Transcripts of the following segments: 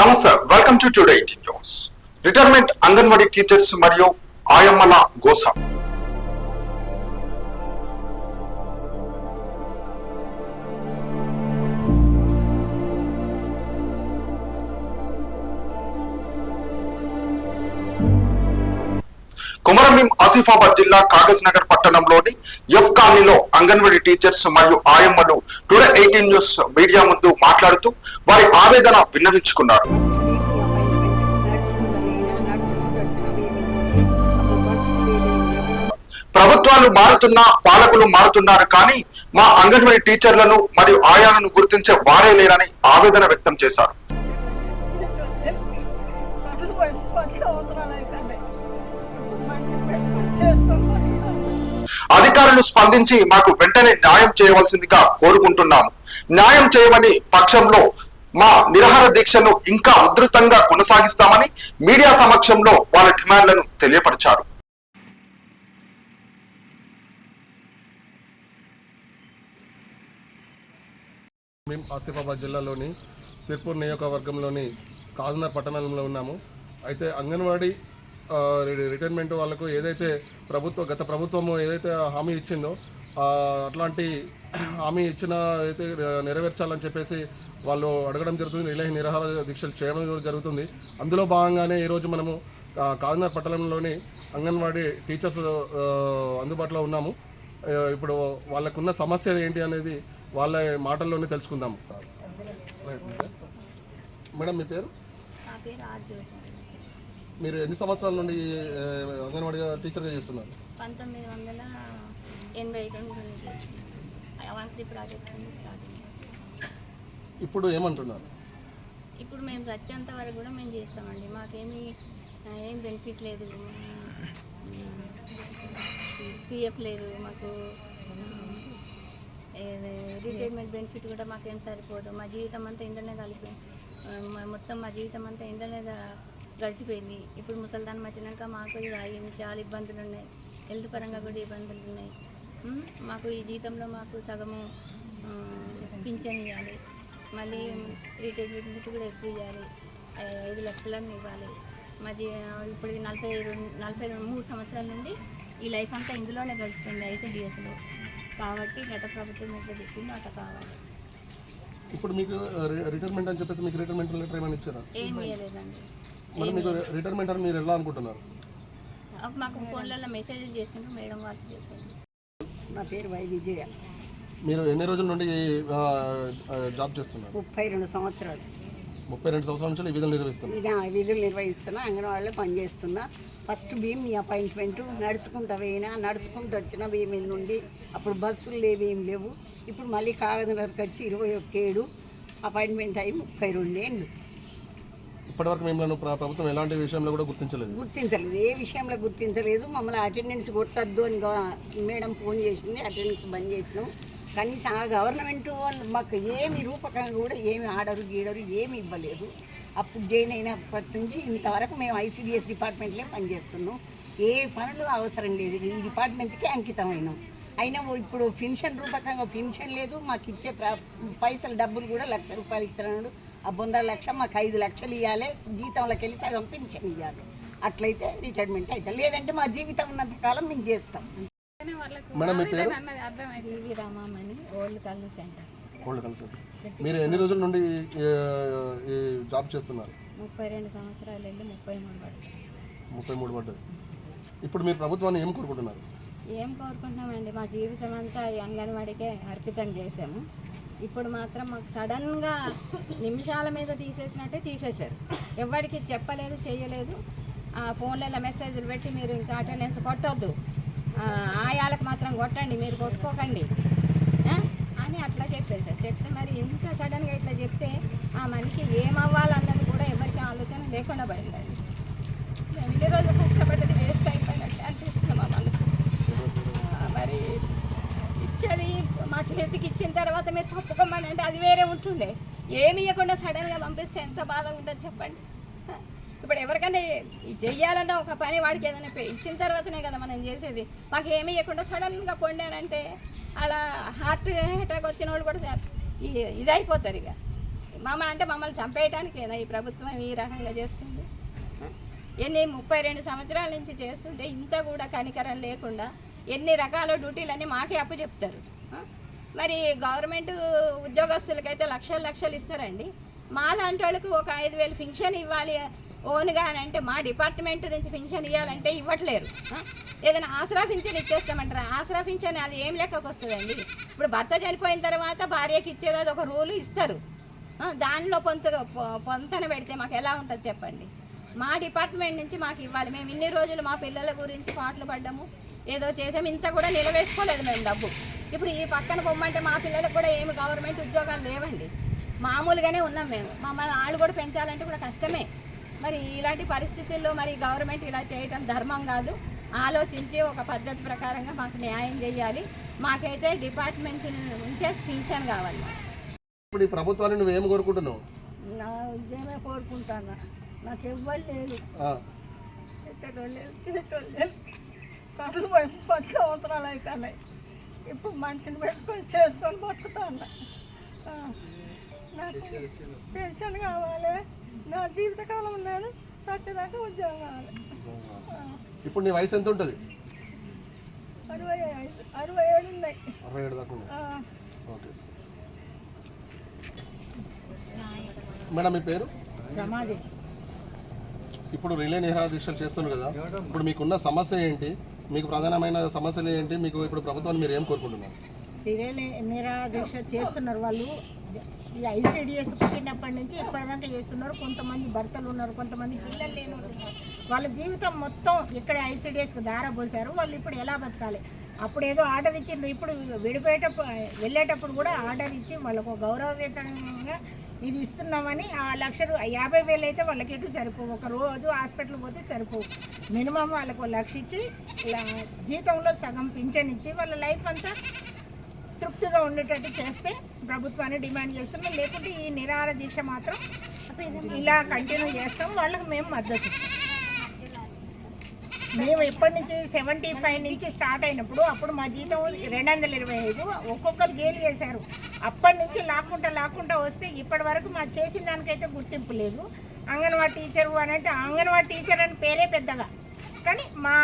నమస్తే welcome to today news retirement anganwadi teachers మరియు ఆయమ్మల గోసా. ఆసిఫాబాద్ జిల్లా కాగజ్ నగర్ పట్టణంలోని ఎఫ్ కాలనీలో అంగన్వాడీ టీచర్స్ మరియు ఆయమ్మలు టుడే ఎయిటీన్ న్యూస్ మీడియా ముందు మాట్లాడుతూ వారి ఆవేదన విన్నవించుకున్నారు. ప్రభుత్వాలు మారుతున్నా పాలకులు మారుతున్నారు కానీ మా అంగన్వాడీ టీచర్లను మరియు ఆయాలను గుర్తించే వారే లేరని ఆవేదన వ్యక్తం చేశారు. అధికారులు స్పందించి మాకు వెంటనే న్యాయం చేయవలసిందిగా కోరుకుంటున్నాము. న్యాయం చేయమని పక్షంలో మా నిరాహార దీక్షను ఇంకా ఉధృతంగా కొనసాగిస్తామని మీడియా సమక్షంలో వాళ్ళ డిమాండ్లను తెలియపరిచారు. మేము ఆసిఫాబాద్ జిల్లాలోని సిర్పూర్ నియోజకవర్గంలోని కాజనర్ పట్టణంలో ఉన్నాము. అయితే అంగన్వాడీ రిటైర్మెంట్ వాళ్ళకు ఏదైతే ప్రభుత్వం గత ప్రభుత్వము ఏదైతే హామీ ఇచ్చిందో అట్లాంటి హామీ ఇచ్చిన అయితే నెరవేర్చాలని చెప్పేసి వాళ్ళు అడగడం జరుగుతుంది. నిలయ నిరాహార దీక్షలు చేయడం జరుగుతుంది. అందులో భాగంగానే ఈరోజు మనము కాజనర్ పట్టణంలోని అంగన్వాడీ టీచర్స్ అందుబాటులో ఉన్నాము. ఇప్పుడు వాళ్ళకున్న సమస్య ఏంటి అనేది వాళ్ళ మాటల్లోనే తెలుసుకుందాం. మేడం మీ పేరు? మీరు ఎన్ని సంవత్సరాల నుండి అంగన్వాడీ టీచర్గా చేస్తున్నారు? పంతొమ్మిది వందల ఎనభై అవంతి ప్రాజెక్ట్. ఇప్పుడు ఏమంటున్నారు? ఇప్పుడు మేము వచ్చేంత వరకు కూడా మేము చేస్తామండి. మాకేమీ ఏం బెనిఫిట్ లేదు. పిఎఫ్ లేదు. మాకు రిటైర్మెంట్ బెనిఫిట్ కూడా మాకేం సరిపోదు. మా జీవితం అంతా ఆ, మా- మొత్తం మా జీవితం అంతా ఇంటనే గడిచిపోయింది. ఇప్పుడు ముసలిదానం వచ్చినాక మాకు ఏం చాలా ఇబ్బందులు ఉన్నాయి. హెల్త్ పరంగా కూడా ఇబ్బందులు ఉన్నాయి. మాకు ఈ జీతంలో మాకు సగము పింఛన్ ఇవ్వాలి. మళ్ళీ రిటైర్మెంట్ కూడా ఎక్కువ ఇవ్వాలి? ఐదు లక్షలను ఇవ్వాలి. మా జీ ఇప్పుడు నలభై రెండు నలభై మూడు సంవత్సరాల నుండి ఈ లైఫ్ అంతా ఇందులోనే గడిచిపోయింది ఐసీడిఎస్లో. కాబట్టి గత ప్రభుత్వం ఎట్లా చెప్పిందో అట్లా కావాలి. ఇప్పుడు మీకు రిటైర్మెంట్ అని చెప్పేసి మీకు రిటైర్మెంట్ లెటర్ ఏమైనా ఇచ్చారా? ఏం ఇవ్వలేదండి మరి మీకు రిటైర్మెంట్ అని మీరు ఎలా అనుకుంటున్నారు? అప్పుడు మాకు ఫోన్లలో మెసేజ్లు చేసిండ్రు మేడం వాళ్ళు చేసిండ్రు. నా పేరు వై విజయ. మీరు ఎన్ని రోజుల నుండి ఆ, ఆ, జాబ్ చేస్తున్నారు? ముప్పై రెండు సంవత్సరాలు. ముప్పై రెండు సంవత్సరాల నుంచి ఈ విధులు నిర్వహిస్తున్నారు. ఇది ఆ విధులు నిర్వహిస్తున్నా అంగన్వాడలో పనిచేస్తున్నా ఫస్ట్ భీమ్ మీ అపాయింట్మెంట్ నడుచుకుంటూ పోయినా నడుచుకుంటూ వచ్చిన భీమి నుండి అప్పుడు బస్సులు లేవు ఏం లేవు. ఇప్పుడు మళ్ళీ కాగదనగర్కి వచ్చి ఇరవై ఒక్క ఏడు అపాయింట్మెంట్ అయ్యి ముప్పై రెండేళ్ళు ఇప్పటివరకు మిమ్మల్ని ప్రభుత్వం ఎలాంటి విషయంలో కూడా గుర్తించలేదు. గుర్తించలేదు. ఏ విషయంలో గుర్తించలేదు. మమ్మల్ని అటెండెన్స్ కొట్టద్దు అని మేడం ఫోన్ చేసింది. అటెండెన్స్ బంద్ చేసినాం. కనీసం ఆ గవర్నమెంట్ వాళ్ళు మాకు ఏమి రూపకంగా కూడా ఏమి ఆర్డరు గీడరు ఏమి ఇవ్వలేదు. అప్పుడు జాయిన్ అయినప్పటి నుంచి ఇంతవరకు మేము ఐసీడీఎస్ డిపార్ట్మెంట్లో పనిచేస్తున్నాం. ఏ పనులు అవసరం లేదు. ఈ డిపార్ట్మెంట్కి అంకితమైనాం అయినా. ఇప్పుడు పెన్షన్ రూపకంగా పెన్షన్ లేదు. మాకు ఇచ్చే పైసలు డబ్బులు కూడా లక్ష రూపాయలు ఇస్తున్నాడు. ఆ బొంద లక్ష మాకు ఐదు లక్షలు ఇవ్వాలి జీతంలోకి వెళ్ళి సగం పెన్షన్ ఇవ్వాలి అట్లయితే రిటైర్మెంట్ అవుతాం లేదంటే మా జీవితం ఉన్నంత కాలం మేము చేస్తాం. మీ మీరు ఎన్ని రోజుల నుండి జాబ్ చేస్తున్నారు? ముప్పై రెండు సంవత్సరాలు వెళ్ళి ముప్పై మూడు పడుతుంది ముప్పై మూడు పడ్డది ఇప్పుడు మీరు ప్రభుత్వాన్ని ఏం కోరుకుంటున్నారు? ఏం కోరుకుంటున్నామండి? మా జీవితం అంతా అంగన్వాడికే అర్పితం చేసాము ఇప్పుడు మాత్రం మాకు సడన్గా నిమిషాల మీద తీసేసినట్టే తీసేశారు. ఎవరికి చెప్పలేదు చేయలేదు. ఆ ఫోన్లలో మెసేజ్లు పెట్టి మీరు ఇంకా అటెండెన్స్ కొట్టొద్దు. ఆ, ఆయాలకు మాత్రం కొట్టండి మీరు కొట్టుకోకండి. అని అట్లా చెప్పేశారు. చెప్తే మరి ఇంత సడన్గా ఇట్లా చెప్తే ఆ మనిషి ఏమవ్వాలన్నది కూడా ఎవరికి ఆలోచన లేకుండా పోయిందండి. మేము ఇన్ని రోజులు కష్టపడ్డది వేస్ట్ అయిపోయినట్టు అనిపిస్తుంది మా మనసు. మరి హెల్త్కి చేతికి ఇచ్చిన తర్వాత మీరు తప్పుకోమని అంటే అది వేరే ఉంటుండే. ఏమి ఇవ్వకుండా సడన్గా పంపిస్తే ఎంత బాధగా ఉంటుంది చెప్పండి. ఇప్పుడు ఎవరికైనా ఈ చెయ్యాలన్నా ఒక పని వాడికి ఏదైనా ఇచ్చిన తర్వాతనే కదా మనం చేసేది. మాకు ఏమి ఇవ్వకుండా సడన్గా పొండానంటే అలా హార్ట్ అటాక్ వచ్చిన వాళ్ళు కూడా ఇదైపోతారు ఇది అయిపోతారు ఇక. మమ్మల్ని అంటే మమ్మల్ని చంపేయటానికేనా ఈ ప్రభుత్వం ఈ రకంగా చేస్తుంది. ఎన్ని ముప్పై రెండు సంవత్సరాల నుంచి చేస్తుంటే ఇంత కూడా కనికరం లేకుండా ఎన్ని రకాల డ్యూటీలన్నీ మాకే అప్పు చెప్తారు మరి గవర్నమెంట్ ఉద్యోగస్తులకైతే లక్షలు లక్షలు ఇస్తారండి. మా లాంటి ఒక ఐదు వేలు ఫింక్షన్ ఇవ్వాలి ఓన్గా అని అంటే మా డిపార్ట్మెంట్ నుంచి ఫింక్షన్ ఇవ్వాలంటే ఇవ్వట్లేరు. ఏదైనా ఆసరా ఫింక్షన్ ఇచ్చేస్తామంటారా? ఆసరా ఫింక్షన్ అది ఏం లెక్కకు వస్తుందండి? ఇప్పుడు భర్త చనిపోయిన తర్వాత భార్యకి ఇచ్చేది అది ఒక రూలు ఇస్తారు. దానిలో పొంత పొంతన పెడితే మాకు ఎలా ఉంటుంది చెప్పండి? మా డిపార్ట్మెంట్ నుంచి మాకు ఇవ్వాలి. మేము ఇన్ని రోజులు మా పిల్లల గురించి పాటలు పడ్డాము ఏదో చేసాము ఇంత కూడా నిలవేసుకోలేదు మేము డబ్బు. ఇప్పుడు ఈ పక్కన పొమ్మంటే మా పిల్లలకు కూడా ఏమి గవర్నమెంట్ ఉద్యోగాలు లేవండి. మామూలుగానే ఉన్నాం మేము. మమ్మల్ని వాళ్ళు కూడా పెంచాలంటే కూడా కష్టమే. మరి ఇలాంటి పరిస్థితుల్లో మరి గవర్నమెంట్ ఇలా చేయటం ధర్మం కాదు. ఆలోచించి ఒక పద్ధతి ప్రకారంగా మాకు న్యాయం చేయాలి. మాకైతే డిపార్ట్మెంట్ నుంచే పింఛన్ కావాలి. ఇప్పుడు ఈ ప్రభుత్వాన్ని నువ్వు ఏం కోరుకుంటున్నావు? నా ఉద్యోగమే కోరుకుంటాను. నాకు ఇవ్వాలి లేదు పదులు పోయి పది సంవత్సరాలు అవుతున్నాయి ఇప్పుడు మనిషిని పెట్టుకొని చేసుకొని బతుకుతాను నాకు పెన్షన్ కావాలి. నా జీవితకాలం ఉన్నాను. సత్యదాకా ఉద్యోగం కావాలి. ఇప్పుడు నీ వయసు ఎంత ఉంటుంది? అరవై ఐదు అరవై ఏడు ఉన్నాయి. అరవై ఏడు దాకా ఓకే. మేడం మీ పేరు? ఇప్పుడు రిలే నిరాహార దీక్షలు చేస్తున్నారు కదా. ఇప్పుడు మీకున్న సమస్య ఏంటి? మీకు ప్రధానమైన సమస్యలు ఏంటి? మీకు ఇప్పుడు ప్రభుత్వాన్ని మీరు ఏం కోరుకుంటున్నారు? నిరాదీక్ష చేస్తున్నారు వాళ్ళు. ఈ ఐసీడిఎస్ పుట్టినప్పటి నుంచి ఇప్పటిదాకా చేస్తున్నారు. కొంతమంది భర్తలు ఉన్నారు కొంతమంది పిల్లలు లేని ఉన్నారు. వాళ్ళ జీవితం మొత్తం ఇక్కడ ఐసీడిఎస్కి దారపోసారు వాళ్ళు ఇప్పుడు ఎలా బతకాలి? అప్పుడు ఏదో ఆర్డర్ ఇచ్చిండ్రు. ఇప్పుడు విడిపోయేటప్పుడు వెళ్ళేటప్పుడు కూడా ఆర్డర్ ఇచ్చి వాళ్ళకు గౌరవవేతంగా ఇది ఇస్తున్నామని ఆ లక్ష యాభై వేలు అయితే వాళ్ళకి ఎటు సరిపోవు. ఒక రోజు హాస్పిటల్కి పోతే సరిపోవు. మినిమం వాళ్ళకు లక్ష ఇచ్చి జీతంలో సగం పింఛన్ ఇచ్చి వాళ్ళ లైఫ్ అంతా తృప్తిగా ఉండేటట్టు చేస్తే ప్రభుత్వాన్ని డిమాండ్ చేస్తున్నాం. లేకుంటే ఈ నిరాహార దీక్ష మాత్రం ఇలా కంటిన్యూ చేస్తాం. వాళ్ళకి మేము మద్దతు ఇస్తాం. మేము ఇప్పటి నుంచి సెవెంటీ ఫైవ్ నుంచి స్టార్ట్ అయినప్పుడు అప్పుడు మా జీతం రెండు వందల ఇరవై ఐదు. ఒక్కొక్కరు గేలు చేశారు అప్పటి నుంచి లాక్కుంటా లాక్కుంటా వస్తే ఇప్పటి వరకు మా చేసిన దానికైతే గుర్తింపు లేదు. అంగన్వాడీ టీచరు అని అంటే అంగన్వాడీ టీచర్ అని పేరే పెద్దగా. కానీ మా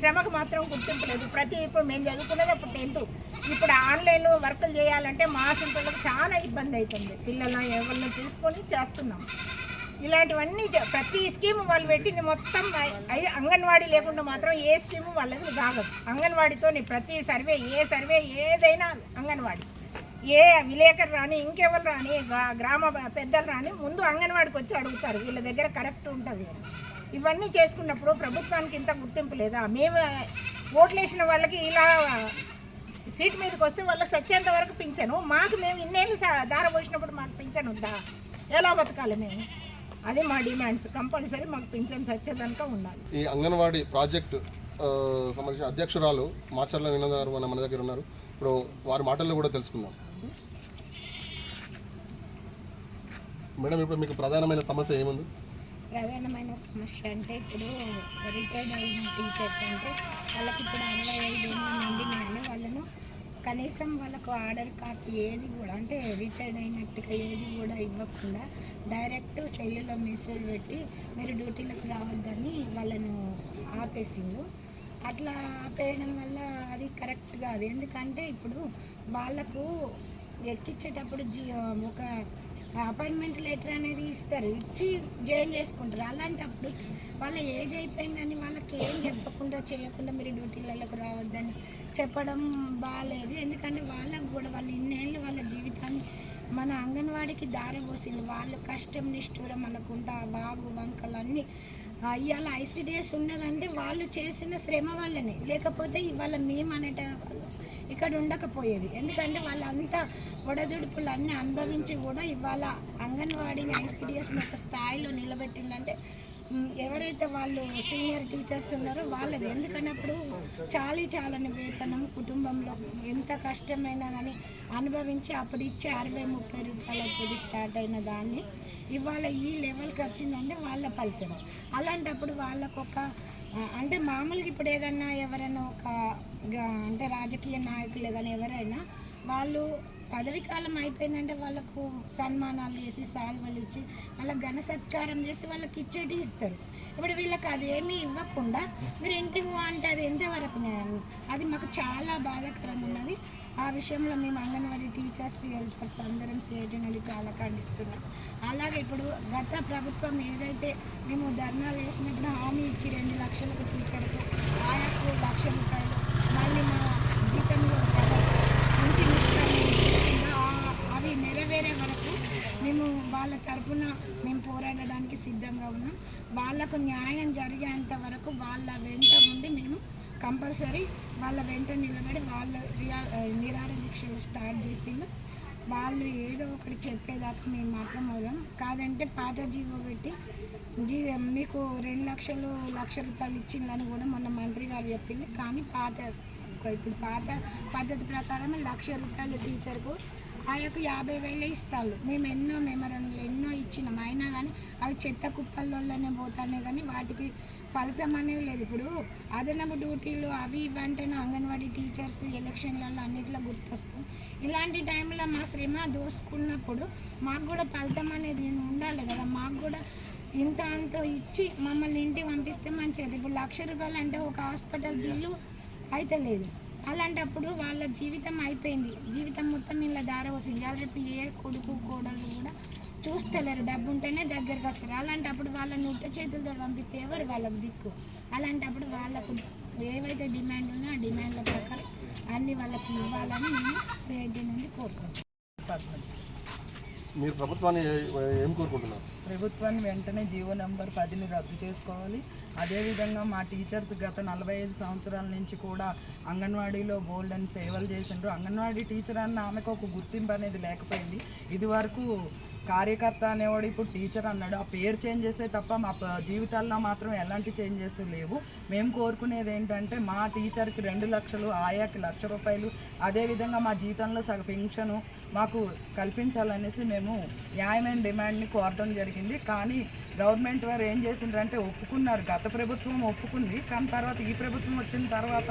శ్రమకు మాత్రం గుర్తింపు లేదు. ప్రతి ఇప్పుడు మేము చదువుకున్నది అప్పుడు టెన్త్. ఇప్పుడు ఆన్లైన్లో వర్కులు చేయాలంటే మా సొంతలకు చాలా ఇబ్బంది అవుతుంది. పిల్లల ఎవరిని తీసుకొని చేస్తున్నాం. ఇలాంటివన్నీ ప్రతి స్కీమ్ వాళ్ళు పెట్టింది మొత్తం అంగన్వాడీ లేకుండా మాత్రం ఏ స్కీము వాళ్ళకి రాగదు అంగన్వాడీతో ప్రతి సర్వే ఏ సర్వే ఏదైనా అంగన్వాడీ. ఏ విలేకరు రాని ఇంకెవరు రాని గ్రామ పెద్దలు రాని ముందు అంగన్వాడికి వచ్చి అడుగుతారు. వీళ్ళ దగ్గర కరెక్ట్ ఉంటుంది ఇవన్నీ చేసుకున్నప్పుడు ప్రభుత్వానికి ఇంత గుర్తింపు లేదా? మేము ఓట్లేసిన వాళ్ళకి ఇలా సీట్ మీదకి వస్తే వాళ్ళకి సచ్చేంత వరకు పింఛను. మాకు మేము ఇన్నేళ్ళు దార పోసినప్పుడు మాకు పింఛను ఉందా? ఎలా బతకాలి మేము? అది మా డిమాండ్స్. కంపల్సరీ మాకు పింఛన్ సచ్చేదానిక ఉండాలి. ఈ అంగన్వాడీ ప్రాజెక్ట్ ఆ, సంబంధించిన అధ్యక్షురాలు మాచర్ల వినోద్ గారు మన మన దగ్గర ఉన్నారు. ఇప్పుడు వారి మాటల్లో కూడా తెలుసుకుందాం. మేడం ఇప్పుడు మీకు ప్రధానమైన సమస్య ఏముంది? ప్రధానమైన సమస్య అంటే ఇప్పుడు రిటైర్డ్ అయిన టీచర్స్ అంటే వాళ్ళకి ఇప్పుడు అరవై ఐదు నుండి కానీ వాళ్ళను కనీసం వాళ్ళకు ఆర్డర్ కాపీ ఏది కూడా అంటే రిటైర్డ్ అయినట్టుగా ఏది కూడా ఇవ్వకుండా డైరెక్ట్ సెల్లులో మెసేజ్ పెట్టి మీరు డ్యూటీలకు రావద్దని వాళ్ళను ఆపేసిండు. అట్లా ఆపేయడం వల్ల అది కరెక్ట్ కాదు. ఎందుకంటే ఇప్పుడు వాళ్ళకు ఎక్కించేటప్పుడు జీ ఒక అపాయింట్మెంట్ లెటర్ అనేది ఇస్తారు. ఇచ్చి జాయిన్ చేసుకుంటారు. అలాంటప్పుడు వాళ్ళ ఏజ్ అయిపోయిందని వాళ్ళకి ఏం చెప్పకుండా చేయకుండా మీరు డ్యూటీలలోకి రావద్దని చెప్పడం బాగాలేదు ఎందుకంటే వాళ్ళకు కూడా వాళ్ళ ఇన్నేళ్ళు వాళ్ళ జీవితాన్ని మన అంగన్వాడికి దారిపోసింది వాళ్ళ కష్టం నిష్ఠూరం అనుకుంటా బాబు వంకలు అన్నీ ఇవాళ ఐసిడిఎస్ ఉన్నదంటే వాళ్ళు చేసిన శ్రమ వల్లనే. లేకపోతే ఇవాళ మేము అనేట ఇక్కడ ఉండకపోయేది. ఎందుకంటే వాళ్ళంతా ఒడదుడుపులు అన్నీ అనుభవించి కూడా ఇవాళ అంగన్వాడీని ఐసిడిఎస్ని ఒక స్థాయిలో నిలబెట్టిందంటే ఎవరైతే వాళ్ళు సీనియర్ టీచర్స్ ఉన్నారో వాళ్ళది. ఎందుకంటే అప్పుడు చాలీ చాలని వేతనం కుటుంబంలో ఎంత కష్టమైనా కానీ అనుభవించి అప్పుడు ఇచ్చే అరవై ముప్పై రూపాయలతో స్టార్ట్ అయిన దాన్ని ఇవాళ ఈ లెవెల్కి వచ్చిందంటే వాళ్ళ ఫలితం అలాంటప్పుడు వాళ్ళకు ఒక అంటే మామూలుగా ఇప్పుడు ఏదన్నా ఎవరైనా ఒక అంటే రాజకీయ నాయకులు కానీ ఎవరైనా వాళ్ళు పదవి కాలం అయిపోయిందంటే వాళ్ళకు సన్మానాలు చేసి సాల్వలు ఇచ్చి వాళ్ళకి ఘన సత్కారం చేసి వాళ్ళకి ఇచ్చేటి ఇస్తారు. ఇప్పుడు వీళ్ళకి అది ఏమీ ఇవ్వకుండా మీరు ఇంటికి అంటే అది ఎంతవరకు న్యాయం? అది మాకు చాలా బాధాకరంగా ఉన్నది. ఆ విషయంలో మేము అంగన్వాడీ టీచర్స్ హెల్పర్స్ అందరం సిఐటి నుండి చాలా ఖండిస్తున్నాం. అలాగే ఇప్పుడు గత ప్రభుత్వం ఏదైతే మేము ధర్నా వేసినప్పుడు హామీ ఇచ్చి రెండు లక్షలకు టీచర్కు ఆయాకు లక్ష రూపాయలు మళ్ళీ మా జీతంలో సగం పింఛన్ ఇస్తామని చెప్పిందో ఆ- అవి నెరవేరే వరకు మేము వాళ్ళ తరపున మేము పోరాడడానికి సిద్ధంగా ఉన్నాం. వాళ్ళకు న్యాయం జరిగేంత వరకు వాళ్ళ వెంట ఉండి మేము కంపల్సరీ వాళ్ళ వెంట నిలబడి వాళ్ళ నిరాహార దీక్షలు స్టార్ట్ చేసిండు. వాళ్ళు ఏదో ఒకటి చెప్పేదాకా మేము మాత్రం వదలం కాదంటే పాత జీవో పెట్టి జీ మీకు రెండు లక్షలు లక్ష రూపాయలు ఇచ్చిందని కూడా మొన్న మంత్రి గారు చెప్పింది కానీ పాత ఇప్పుడు పాత పద్ధతి ప్రకారం లక్ష రూపాయలు టీచర్కు ఆ యొక్క యాభై వేలే ఇస్తారు మేము ఎన్నో మెమరణలు ఎన్నో ఇచ్చినాం. అయినా కానీ అవి చెత్త కుప్పల్లోనే పోతానే కానీ వాటికి ఫలితం అనేది లేదు. ఇప్పుడు అదనపు డ్యూటీలు అవి ఇవి అంటేనే అంగన్వాడీ టీచర్స్ ఎలక్షన్లలో అన్నిట్లో గుర్తొస్తాం. ఇలాంటి టైంలో మా శ్రమ దోసుకున్నప్పుడు మాకు కూడా ఫలితం అనేది ఉండాలి కదా. మాకు కూడా ఇంత అంత ఇచ్చి మమ్మల్ని ఇంటికి పంపిస్తే మంచిది. ఇప్పుడు లక్ష రూపాయలు అంటే ఒక హాస్పిటల్ బిల్లు అయితే లేదు. అలాంటప్పుడు వాళ్ళ జీవితం అయిపోయింది. జీవితం మొత్తం ఇలా దార వస్తుంది రేపు ఏ కొడుకు కోడలు కూడా చూస్తలేరు. డబ్బు ఉంటేనే దగ్గరికి వస్తారు. అలాంటప్పుడు వాళ్ళని ఉట్ట చేతులతో పంపిస్తే ఎవరు వాళ్ళకు దిక్కు? అలాంటప్పుడు వాళ్ళకు ఏవైతే డిమాండ్ ఉన్నా ఆ డిమాండ్ల ప్రకారం అన్ని వాళ్ళకి ఇవ్వాలని మేము సేద్యం నుండి కోరుకుంటాను మీరు ప్రభుత్వాన్ని ఏం కోరుకుంటున్నారు? ప్రభుత్వాన్ని వెంటనే జీవో నెంబర్ పదిని రద్దు చేసుకోవాలి. అదేవిధంగా మా టీచర్స్ గత నలభై ఐదు సంవత్సరాల నుంచి కూడా అంగన్వాడీలో బోల్డ్ అని సేవలు చేసిండ్రు. అంగన్వాడీ టీచర్ అన్న ఆమెకు ఒక గుర్తింపు అనేది లేకపోయింది. ఇదివరకు కార్యకర్త అనేవాడు ఇప్పుడు టీచర్ అన్నాడు. ఆ పేరు చేంజ్ చేస్తే తప్ప మా జీవితాల్లో మాత్రం ఎలాంటి చేంజెస్ లేవు. మేము కోరుకునేది ఏంటంటే మా టీచర్కి రెండు లక్షలు ఆయాకి లక్ష రూపాయలు అదేవిధంగా మా జీతంలో సగ పెన్షను మాకు కల్పించాలనేసి మేము న్యాయమైన డిమాండ్ని కోరడం జరిగింది. కానీ గవర్నమెంట్ వారు ఏం చేసిండ్రంటే ఒప్పుకున్నారు. గత ప్రభుత్వం ఒప్పుకుంది. కానీ తర్వాత ఈ ప్రభుత్వం వచ్చిన తర్వాత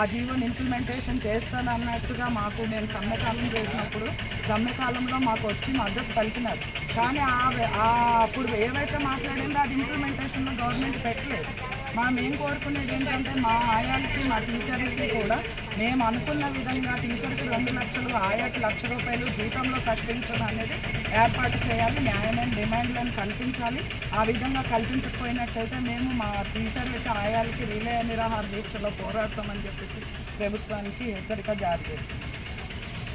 ఆ జీవోని ఇంప్లిమెంటేషన్ చేస్తానన్నట్టుగా మాకు మేము సమ్మెకాలం చేసినప్పుడు సమ్మెకాలంలో మాకు వచ్చి మద్దతు పలికినారు. కానీ ఆ ఆ అప్పుడు ఏవైతే మాట్లాడిందో అది ఇంప్లిమెంటేషన్లో గవర్నమెంట్ పెట్టలేదు. మా మేము కోరుకునేది ఏంటంటే మా ఆయాలకి మా టీచర్లకి కూడా మేము అనుకున్న విధంగా టీచర్కి రెండు లక్షలు ఆయాకి లక్ష రూపాయలు జీతంలో సత్కరించడం అనేది ఏర్పాటు చేయాలి న్యాయమైన డిమాండ్లను కల్పించాలి. ఆ విధంగా కల్పించకపోయినట్టయితే మేము మా టీచర్లకి ఆయాలకి రిలే నిరాహార దీక్షలో పోరాడతామని చెప్పేసి ప్రభుత్వానికి హెచ్చరిక జారీ చేస్తాం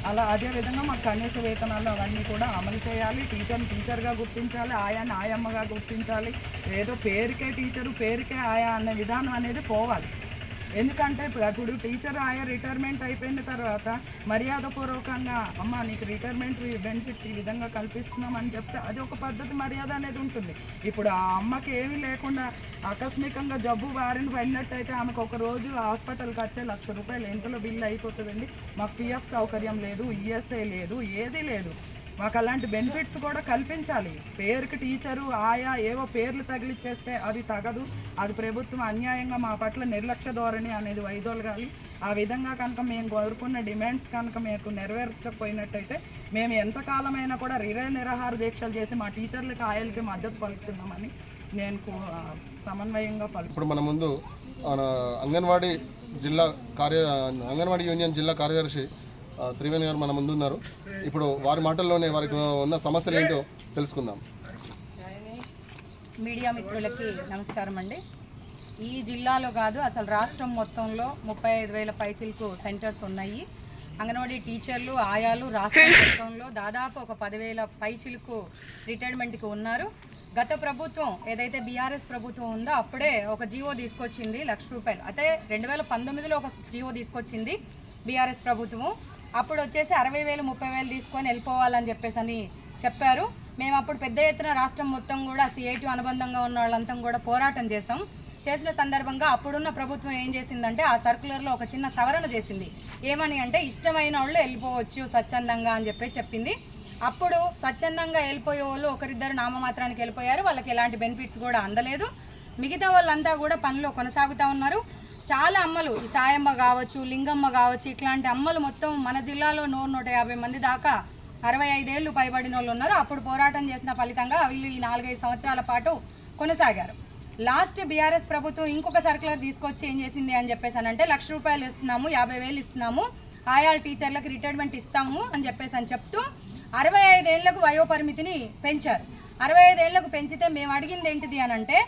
అలా అదేవిధంగా మాకు కనీస వేతనాలు అవన్నీ కూడా అమలు చేయాలి. టీచర్ని టీచర్గా గుర్తించాలి ఆయాని ఆయమ్మగా గుర్తించాలి. ఏదో పేరుకే టీచరు పేరుకే ఆయా అనే విధానం అనేది పోవాలి. ఎందుకంటే ఇప్పుడు టీచర్ ఆయా రిటైర్మెంట్ అయిపోయిన తర్వాత మర్యాదపూర్వకంగా అమ్మ నీకు రిటైర్మెంట్ బెనిఫిట్స్ ఈ విధంగా కల్పిస్తున్నాం అని చెప్తే అది ఒక పద్ధతి మర్యాద అనేది ఉంటుంది. ఇప్పుడు ఆ అమ్మకి ఏమీ లేకుండా ఆకస్మికంగా జబ్బు బారిన పడినట్టయితే ఆమెకు ఒక రోజు హాస్పిటల్కి వచ్చే లక్ష రూపాయలు ఎంతలో బిల్లు అయిపోతుందండి? మాకు పిఎఫ్ సౌకర్యం లేదు ఈఎస్ఐ లేదు ఏదీ లేదు. మాకు అలాంటి బెనిఫిట్స్ కూడా కల్పించాలి. పేరుకి టీచరు ఆయా ఏవో పేర్లు తగిలిచ్చేస్తే అది తగదు. అది ప్రభుత్వం అన్యాయంగా మా పట్ల నిర్లక్ష్య ధోరణి అనేది వైదొలగాలి. ఆ విధంగా కనుక మేము కోరుకున్న డిమాండ్స్ కనుక మీకు నెరవేర్చకపోయినట్టయితే మేము ఎంతకాలమైనా కూడా రిలే నిరాహార దీక్షలు చేసి మా టీచర్లకి ఆయలకి మద్దతు పలుకుతున్నామని నేను సమన్వయంగా పలు ఇప్పుడు మన ముందు అంగన్వాడీ జిల్లా కార్య అంగన్వాడీ యూనియన్ జిల్లా కార్యదర్శి త్రివేణి గారు మన ముందున్నారు. ఇప్పుడు వారి మాటల్లోనే వారికి ఉన్న సమస్యలు ఏంటో తెలుసుకుందాం. మీడియా మిత్రులకి నమస్కారం అండి. ఈ జిల్లాలో కాదు అసలు రాష్ట్రం మొత్తంలో ముప్పై ఐదు వేల పైచిలకు సెంటర్స్ ఉన్నాయి. అంగన్వాడీ టీచర్లు ఆయాలు రాష్ట్రం మొత్తంలో దాదాపు ఒక పదివేల పైచిలకు రిటైర్మెంట్కి ఉన్నారు. గత ప్రభుత్వం ఏదైతే బీఆర్ఎస్ ప్రభుత్వం ఉందో అప్పుడే ఒక జీవో తీసుకొచ్చింది లక్ష రూపాయలు. అయితే రెండు వేల పంతొమ్మిదిలో ఒక జీవో తీసుకొచ్చింది బీఆర్ఎస్ ప్రభుత్వం. అప్పుడు వచ్చేసి అరవై వేలు ముప్పై వేలు తీసుకొని వెళ్ళిపోవాలని చెప్పేసి అని చెప్పారు. మేము అప్పుడు పెద్ద ఎత్తున రాష్ట్రం మొత్తం కూడా సిఐటి అనుబంధంగా ఉన్న వాళ్ళంతా కూడా పోరాటం చేసాం చేసిన సందర్భంగా అప్పుడున్న ప్రభుత్వం ఏం చేసిందంటే ఆ సర్కులర్లో ఒక చిన్న సవరణ చేసింది. ఏమని అంటే ఇష్టమైన వాళ్ళు వెళ్ళిపోవచ్చు స్వచ్ఛందంగా అని చెప్పి చెప్పింది. అప్పుడు స్వచ్ఛందంగా వెళ్ళిపోయే వాళ్ళు ఒకరిద్దరు నామమాత్రానికి వెళ్ళిపోయారు. వాళ్ళకి ఎలాంటి బెనిఫిట్స్ కూడా అందలేదు. మిగతా వాళ్ళంతా కూడా పనిలో కొనసాగుతూ ఉన్నారు. చాలా అమ్మలు. ఈ సాయమ్మ కావచ్చు లింగమ్మ కావచ్చు ఇట్లాంటి అమ్మలు మొత్తం మన జిల్లాలో నూరు నూట యాభై మంది దాకా అరవై ఐదేళ్ళు పైబడిన వాళ్ళు ఉన్నారు. అప్పుడు పోరాటం చేసిన ఫలితంగా వీళ్ళు ఈ నాలుగైదు సంవత్సరాల పాటు కొనసాగారు. లాస్ట్ బీఆర్ఎస్ ప్రభుత్వం ఇంకొక సర్కులర్ తీసుకొచ్చి ఏం చేసింది అని చెప్పేసి అని అంటే లక్ష రూపాయలు ఇస్తున్నాము యాభై వేలు ఇస్తున్నాము ఆయా టీచర్లకు రిటైర్మెంట్ ఇస్తాము అని చెప్పేసి అని చెప్తూ అరవై ఐదేళ్ళకు వయోపరిమితిని పెంచారు. అరవై ఐదేళ్ళకు పెంచితే మేము అడిగింది ఏంటిది అని అంటే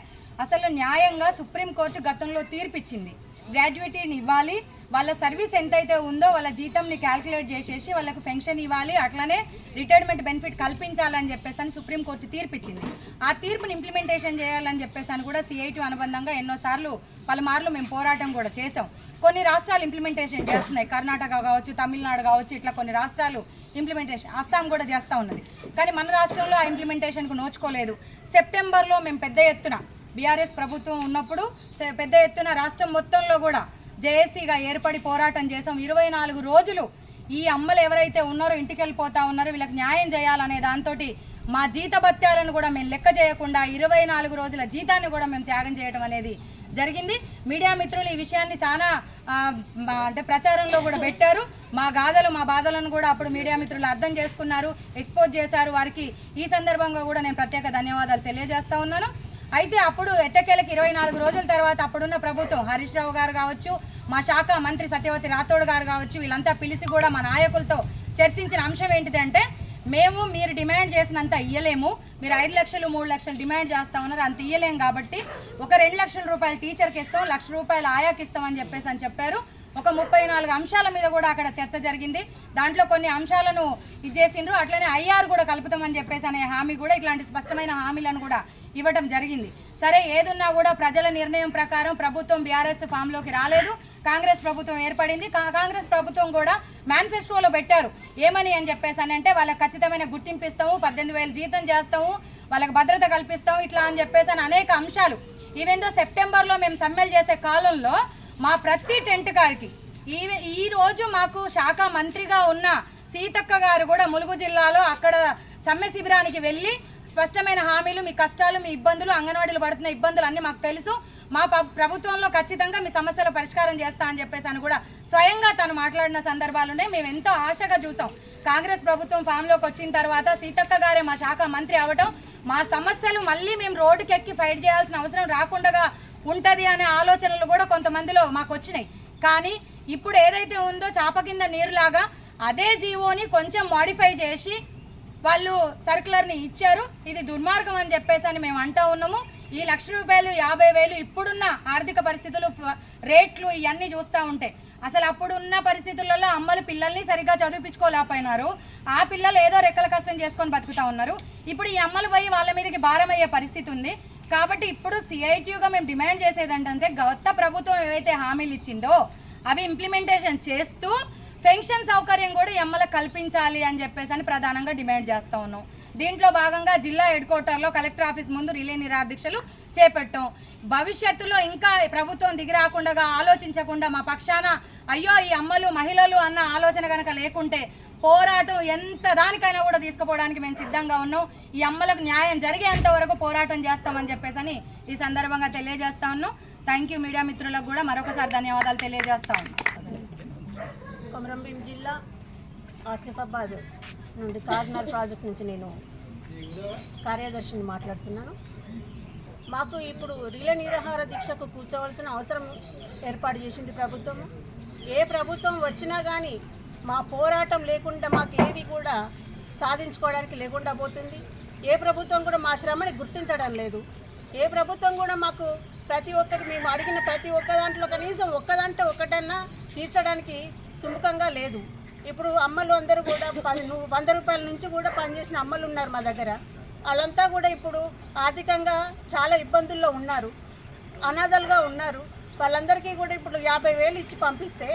అసలు న్యాయంగా సుప్రీంకోర్టు గతంలో తీర్పిచ్చింది. గ్రాడ్యుయేటీని ఇవ్వాలి వాళ్ళ సర్వీస్ ఎంతైతే ఉందో వాళ్ళ జీతంని క్యాల్కులేట్ చేసేసి వాళ్ళకి పెన్షన్ ఇవ్వాలి అట్లనే రిటైర్మెంట్ బెనిఫిట్ కల్పించాలని చెప్పేసి అని సుప్రీంకోర్టు తీర్పిచ్చింది. ఆ తీర్పుని ఇంప్లిమెంటేషన్ చేయాలని చెప్పేసి అని కూడా సిఐటి అనుబంధంగా ఎన్నోసార్లు పలుమార్లు మేము పోరాటం కూడా చేసాం కొన్ని రాష్ట్రాలు ఇంప్లిమెంటేషన్ చేస్తున్నాయి. కర్ణాటక కావచ్చు తమిళనాడు కావచ్చు ఇట్లా కొన్ని రాష్ట్రాలు ఇంప్లిమెంటేషన్ అస్సాం కూడా చేస్తూ ఉన్నది. కానీ మన రాష్ట్రంలో ఆ ఇంప్లిమెంటేషన్కు నోచుకోలేదు. సెప్టెంబర్లో మేము పెద్ద ఎత్తున బీఆర్ఎస్ ప్రభుత్వం ఉన్నప్పుడు పెద్ద ఎత్తున రాష్ట్రం మొత్తంలో కూడా జేఏసీగా ఏర్పడి పోరాటం చేసాం ఇరవై నాలుగు రోజులు ఈ అమ్మలు ఎవరైతే ఉన్నారో ఇంటికి వెళ్ళిపోతా ఉన్నారో వీళ్ళకి న్యాయం చేయాలనే దాంతో మా జీత భత్యాలను కూడా మేము లెక్క చేయకుండా ఇరవై నాలుగు రోజుల జీతాన్ని కూడా మేము త్యాగం చేయడం అనేది జరిగింది. మీడియా మిత్రులు ఈ విషయాన్ని చాలా అంటే ప్రచారంలో కూడా పెట్టారు. మా గాథలు మా బాధలను కూడా అప్పుడు మీడియా మిత్రులు అర్థం చేసుకున్నారు ఎక్స్పోజ్ చేశారు. వారికి ఈ సందర్భంగా కూడా నేను ప్రత్యేక ధన్యవాదాలు తెలియజేస్తా ఉన్నాను. అయితే అప్పుడు ఎట్టకేలకు ఇరవై నాలుగు రోజుల తర్వాత అప్పుడున్న ప్రభుత్వం హరీష్ రావు గారు కావచ్చు మా శాఖ మంత్రి సత్యవతి రాథోడ్ గారు కావచ్చు వీళ్ళంతా పిలిచి కూడా మా నాయకులతో చర్చించిన అంశం ఏంటిదంటే మేము మీరు డిమాండ్ చేసినంత ఇయ్యలేము మీరు ఐదు లక్షలు మూడు లక్షలు డిమాండ్ చేస్తా ఉన్నారు అంత ఇయ్యలేము కాబట్టి ఒక రెండు లక్షల రూపాయలు టీచర్కి ఇస్తాం లక్ష రూపాయలు ఆయాకి ఇస్తామని చెప్పేసి అని చెప్పారు. ఒక ముప్పై నాలుగు అంశాల మీద కూడా అక్కడ చర్చ జరిగింది. దాంట్లో కొన్ని అంశాలను ఇచ్చేసిండ్రు అట్లనే ఐఆర్ కూడా కలుపుతామని చెప్పేసి అనే హామీ కూడా ఇట్లాంటి స్పష్టమైన హామీలను కూడా ఇవ్వడం జరిగింది. సరే ఏదున్నా కూడా ప్రజల నిర్ణయం ప్రకారం ప్రభుత్వం బీఆర్ఎస్ ఫామ్లోకి రాలేదు. కాంగ్రెస్ ప్రభుత్వం ఏర్పడింది. కా- కాంగ్రెస్ ప్రభుత్వం కూడా మేనిఫెస్టోలో పెట్టారు. ఏమని అని చెప్పేసి అని అంటే వాళ్ళకి ఖచ్చితమైన గుర్తింపు ఇస్తాము పద్దెనిమిది వేలు జీతం చేస్తాము వాళ్ళకి భద్రత కల్పిస్తాము ఇట్లా అని చెప్పేసి అని అనేక అంశాలు. ఈవెందో సెప్టెంబర్లో మేము సమ్మెలు చేసే కాలంలో మా ప్రతి టెంట్ గారికి ఈ ఈ రోజు మాకు శాఖ మంత్రిగా ఉన్న సీతక్క గారు కూడా ములుగు జిల్లాలో అక్కడ సమ్మె శిబిరానికి వెళ్ళి స్పష్టమైన హామీలు మీ కష్టాలు మీ ఇబ్బందులు అంగన్వాడీలు పడుతున్న ఇబ్బందులు అన్నీ మాకు తెలుసు. మా ప- ప్రభుత్వంలో ఖచ్చితంగా మీ సమస్యల పరిష్కారం చేస్తా అని చెప్పేసి అని కూడా స్వయంగా తను మాట్లాడిన సందర్భాలునే మేము ఎంతో ఆశగా చూసాం. కాంగ్రెస్ ప్రభుత్వం ఫామ్లోకి వచ్చిన తర్వాత సీతక్క గారే మా శాఖ మంత్రి అవటం మా సమస్యలు మళ్ళీ మేము రోడ్డుకి ఎక్కి ఫైట్ చేయాల్సిన అవసరం రాకుండా ఉంటుంది అనే ఆలోచనలు కూడా కొంతమందిలో మాకు వచ్చినాయి. కానీ ఇప్పుడు ఏదైతే ఉందో చాప కింద నీరులాగా అదే జీవోని కొంచెం మాడిఫై చేసి వాళ్ళు సర్కులర్ని ఇచ్చారు. ఇది దుర్మార్గం అని చెప్పేసి అని మేము అంటా ఉన్నాము. ఈ లక్ష రూపాయలు యాభై వేలు ఇప్పుడున్న ఆర్థిక పరిస్థితులు రేట్లు ఇవన్నీ చూస్తూ ఉంటే అసలు అప్పుడున్న పరిస్థితులలో అమ్మలు పిల్లల్ని సరిగ్గా చదివించుకోలేకపోయినారు. ఆ పిల్లలు ఏదో రెక్కల కష్టం చేసుకొని బతుకుతూ ఉన్నారు. ఇప్పుడు ఈ అమ్మలు పోయి వాళ్ళ మీదకి భారం అయ్యే పరిస్థితి ఉంది. కాబట్టి ఇప్పుడు సిఐటియుగా మేము డిమాండ్ చేసేది ఏంటంటే గత ప్రభుత్వం ఏవైతే హామీలు ఇచ్చిందో అవి ఇంప్లిమెంటేషన్ చేస్తూ పెన్షన్ సౌకర్యం కూడా ఎమ్మలకు కల్పించాలి అని చెప్పేసి అని ప్రధానంగా డిమాండ్ చేస్తా ఉన్నాం. దీంట్లో భాగంగా జిల్లా హెడ్ క్వార్టర్లో కలెక్టర్ ఆఫీస్ ముందు రిలే నిరాదీక్షలు చేపట్టాం. భవిష్యత్తులో ఇంకా ప్రభుత్వం దిగిరాకుండా ఆలోచించకుండా మా పక్షాన అయ్యో ఈ అమ్మలు మహిళలు అన్న ఆలోచన కనుక లేకుంటే పోరాటం ఎంత దానికైనా కూడా తీసుకుపోవడానికి మేము సిద్ధంగా ఉన్నాం. ఈ అమ్మలకు న్యాయం జరిగేంత వరకు పోరాటం చేస్తామని చెప్పేసి అని ఈ సందర్భంగా తెలియజేస్తా ఉన్నాం. థ్యాంక్ యూ మీడియా మిత్రులకు కూడా మరొకసారి ధన్యవాదాలు తెలియజేస్తా ఉన్నాం. కొమరంభీం జిల్లా ఆసిఫాబాద్ నుండి కార్నర్ ప్రాజెక్ట్ నుంచి నేను కార్యదర్శిని మాట్లాడుతున్నాను. మాకు ఇప్పుడు రిలే నిరాహార దీక్షకు కూర్చోవలసిన అవసరం ఏర్పాటు చేసింది ప్రభుత్వం ఏ ప్రభుత్వం వచ్చినా కానీ మా పోరాటం లేకుండా మాకు ఏది కూడా సాధించుకోవడానికి లేకుండా పోతుంది. ఏ ప్రభుత్వం కూడా మా శ్రమని గుర్తించడం లేదు. ఏ ప్రభుత్వం కూడా మాకు ప్రతి ఒక్కటి మేము అడిగిన ప్రతి ఒక్క దాంట్లో కనీసం ఒక్కదంటే ఒక్కటన్నా తీర్చడానికి సుముఖంగా లేదు. ఇప్పుడు అమ్మలు అందరూ కూడా వంద రూపాయల నుంచి కూడా పనిచేసిన అమ్మలు ఉన్నారు మా దగ్గర. వాళ్ళంతా కూడా ఇప్పుడు ఆర్థికంగా చాలా ఇబ్బందుల్లో ఉన్నారు. అనాథలుగా ఉన్నారు. వాళ్ళందరికీ కూడా ఇప్పుడు యాభై వేలు ఇచ్చి పంపిస్తే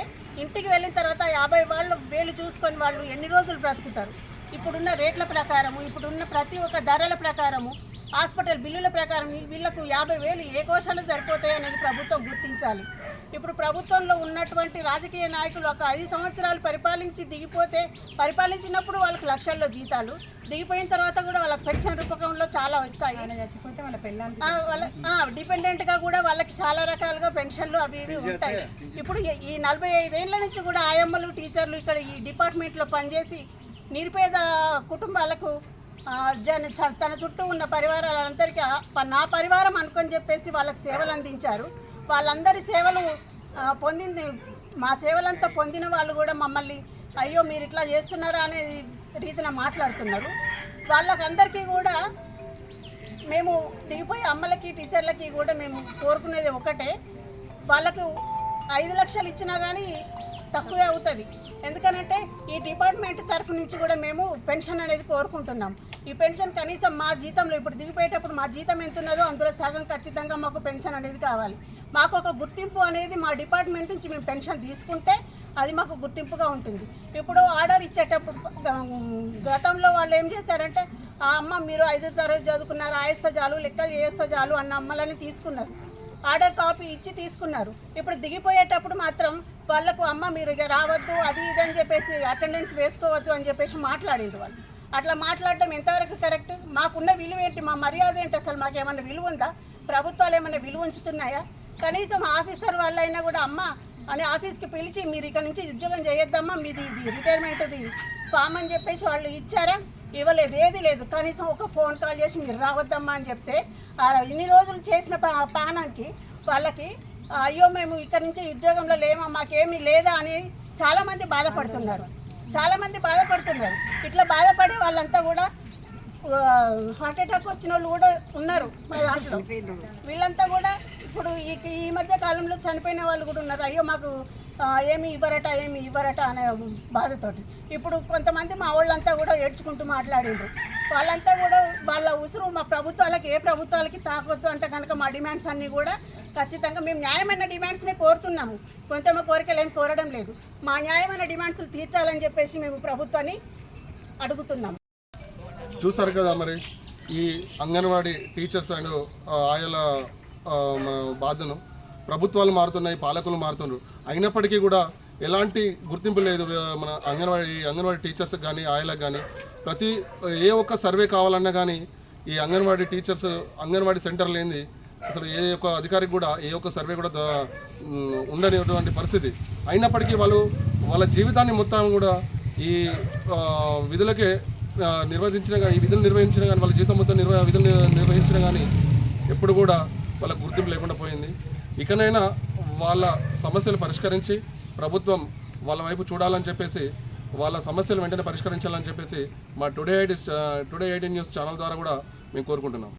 ఇంటికి వెళ్ళిన తర్వాత యాభై వాళ్ళు వేలు చూసుకొని వాళ్ళు ఎన్ని రోజులు బ్రతుకుతారు? ఇప్పుడున్న రేట్ల ప్రకారము ఇప్పుడున్న ప్రతి ఒక్క ధరల ప్రకారము హాస్పిటల్ బిల్లుల ప్రకారం వీళ్ళకు యాభై వేలు ఏ కోశాలు సరిపోతాయి అనేది ప్రభుత్వం గుర్తించాలి. ఇప్పుడు ప్రభుత్వంలో ఉన్నటువంటి రాజకీయ నాయకులు ఒక ఐదు సంవత్సరాలు పరిపాలించి దిగిపోతే పరిపాలించినప్పుడు వాళ్ళకి లక్షల్లో జీతాలు దిగిపోయిన తర్వాత కూడా వాళ్ళకి పెన్షన్ రూపకంలో చాలా వస్తాయి. ఆయన చచ్చిపోతే వాళ్ళ పిల్లలకి ఆ, వాళ్ళ డిపెండెంట్గా కూడా వాళ్ళకి చాలా రకాలుగా పెన్షన్లు అవి ఇవి ఉంటాయి. ఇప్పుడు ఈ- ఈ నలభై ఐదేళ్ళ నుంచి కూడా ఆయమ్మలు టీచర్లు ఇక్కడ ఈ డిపార్ట్మెంట్లో పనిచేసి నిరుపేద కుటుంబాలకు ఆ, జన తన చుట్టూ ఉన్న పరివారాలందరికీ నా పరివారం అనుకొని చెప్పేసి వాళ్ళకి సేవలు అందించారు. వాళ్ళందరి సేవలు పొందింది. మా సేవలంతా పొందిన వాళ్ళు కూడా మమ్మల్ని అయ్యో మీరు ఇట్లా చేస్తున్నారా? అనే రీతిన మాట్లాడుతున్నారు. వాళ్ళకందరికీ కూడా మేము దిగిపోయి అమ్మలకి టీచర్లకి కూడా మేము కోరుకునేది ఒకటే. వాళ్ళకు ఐదు లక్షలు ఇచ్చినా కానీ తక్కువే అవుతుంది. ఎందుకనంటే ఈ డిపార్ట్మెంట్ తరఫు నుంచి కూడా మేము పెన్షన్ అనేది కోరుకుంటున్నాం. ఈ పెన్షన్ కనీసం మా జీతంలో ఇప్పుడు దిగిపోయేటప్పుడు మా జీతం ఎంత ఉన్నదో అందులో సగం ఖచ్చితంగా మాకు పెన్షన్ అనేది కావాలి. మాకు ఒక గుర్తింపు అనేది మా డిపార్ట్మెంట్ నుంచి మేము పెన్షన్ తీసుకుంటే అది మాకు గుర్తింపుగా ఉంటుంది. ఇప్పుడు ఆర్డర్ ఇచ్చేటప్పుడు గతంలో వాళ్ళు ఏం చేశారంటే ఆ అమ్మ మీరు ఐదో తరగతి చదువుకున్నారు ఆయస్తో చాలు లెక్కలు చేస్తో చాలు అన్న అమ్మలని తీసుకున్నారు. ఆర్డర్ కాపీ ఇచ్చి తీసుకున్నారు. ఇప్పుడు దిగిపోయేటప్పుడు మాత్రం వాళ్ళకు అమ్మ మీరు ఇక రావద్దు అది ఇది అని చెప్పేసి అటెండెన్స్ వేసుకోవద్దు అని చెప్పేసి మాట్లాడింది వాళ్ళు. అట్లా మాట్లాడడం ఎంతవరకు కరెక్ట్? మాకున్న విలువ ఏంటి? మా మర్యాద ఏంటి? అసలు మాకు ఏమైనా విలువ ఉందా? ప్రభుత్వాలు ఏమైనా విలువ ఉంచుతున్నాయా? కనీసం ఆఫీసర్ వాళ్ళైనా కూడా అమ్మ అని ఆఫీస్కి పిలిచి మీరు ఇక్కడ నుంచి ఉద్యోగం చేయొద్దమ్మా మీది ఇది రిటైర్మెంట్ది ఫామ్ అని చెప్పేసి వాళ్ళు ఇచ్చారా? ఇవ్వలేదు ఏది లేదు. కనీసం ఒక ఫోన్ కాల్ చేసి మీరు రావద్దమ్మా అని చెప్తే ఆ ఇన్ని రోజులు చేసిన పానానికి వాళ్ళకి అయ్యో మేము ఇక్కడ నుంచి ఉద్యోగంలో లేమా మాకేమీ లేదా అని చాలామంది బాధపడుతున్నారు. చాలామంది బాధపడుతున్నారు. ఇట్లా బాధపడి వాళ్ళంతా కూడా హార్ట్ అటాక్ వచ్చిన వాళ్ళు కూడా ఉన్నారు మా దాంట్లో. వీళ్ళంతా కూడా ఇప్పుడు ఈ ఈ మధ్య కాలంలో చనిపోయిన వాళ్ళు కూడా ఉన్నారు. అయ్యో మాకు ఏమి ఇవ్వరట ఏమి ఇవ్వరట అనే బాధతోటి. ఇప్పుడు కొంతమంది మా వాళ్ళంతా కూడా ఏడ్చుకుంటూ మాట్లాడిండ్రు. వాళ్ళంతా కూడా వాళ్ళ ఉసురు మా ప్రభుత్వాలకి ఏ ప్రభుత్వాలకి తాకొద్దు అంటే కనుక మా డిమాండ్స్ అన్నీ కూడా ఖచ్చితంగా మేము న్యాయమైన డిమాండ్స్నే కోరుతున్నాము. కొంతమ కోరికలు ఏం కోరడం లేదు. మా న్యాయమైన డిమాండ్స్ తీర్చాలని చెప్పేసి మేము ప్రభుత్వాన్ని అడుగుతున్నాము. చూసారు కదా మరి ఈ అంగన్వాడీ టీచర్స్ అండ్ ఆయల బాధను ప్రభుత్వాలు మారుతున్నాయి పాలకులు మారుతున్నారు అయినప్పటికీ కూడా ఎలాంటి గుర్తింపు లేదు. మన అంగన్వాడీ అంగన్వాడీ టీచర్స్ కానీ ఆయలకు కానీ ప్రతి ఏ ఒక్క సర్వే కావాలన్నా కానీ ఈ అంగన్వాడీ టీచర్స్ అంగన్వాడీ సెంటర్ లేనిది అసలు ఏ ఒక్క అధికారికి కూడా ఏ ఒక్క సర్వే కూడా ఉండనిటువంటి పరిస్థితి. అయినప్పటికీ వాళ్ళు వాళ్ళ జీవితాన్ని మొత్తం కూడా ఈ విధులకే నిర్వహించిన కానీ ఈ విధులు నిర్వహించిన కానీ వాళ్ళ జీవితం మొత్తం నిర్వ విధులు నిర్వహించిన కానీ ఎప్పుడు కూడా వాళ్ళకు గుర్తింపు లేకుండా పోయింది. ఇకనైనా వాళ్ళ సమస్యలు పరిష్కరించి ప్రభుత్వం వాళ్ళ వైపు చూడాలని చెప్పేసి వాళ్ళ సమస్యలు వెంటనే పరిష్కరించాలని చెప్పేసి మా today ID today ID news channel ద్వారా కూడా మేము కోరుకుంటున్నాం.